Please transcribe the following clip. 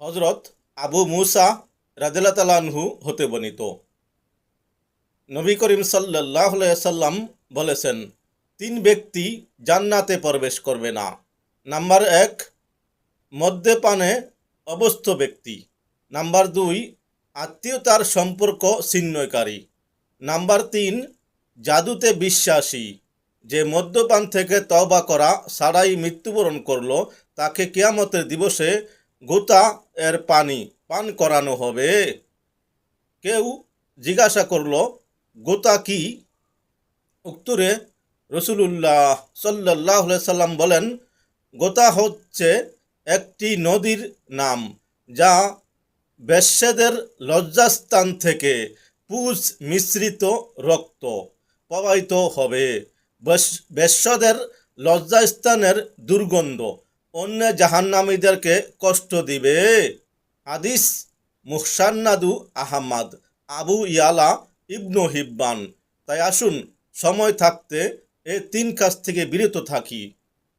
হজরত আবু মুসা রাজু হতে বর্ণিত। নবী করিম সাল্লাহ সাল্লাম বলেছেন, তিন ব্যক্তি জান্নাতে প্রবেশ করবে না। নাম্বার এক মদ্যপানে অবস্থ ব্যক্তি। নাম্বার দুই, আত্মীয়তার সম্পর্ক ছিন্নয়কারী নাম্বার তিন, জাদুতে বিশ্বাসী। যে মদ্যপান থেকে তওবা করা সারাই মৃত্যুবরণ করল, তাকে কেয়ামতের দিবসে গোতা এর পানি পান করানো হবে। কেউ জিজ্ঞাসা করল গোতা কি? উত্তরে রসুলুল্লাহ সাল্লাহ সাল্লাম বলেন গোতা হচ্ছে একটি নদীর নাম যা বেশ্যদের লজ্জাস্থান থেকে পুষ মিশ্রিত রক্ত প্রবাহিত হবে। বেশ- বেশ্যদের লজ্জাস্থানের দুর্গন্ধ অন্য জাহান্নামীদেরকে কষ্ট দিবে। হাদিস মুহসান্নাদু আহমদ, আবু ইয়ালা ইবনু হিব্বান। তাই আসুন, সময় থাকতে এ তিন কাজ থেকে বিরত থাকি।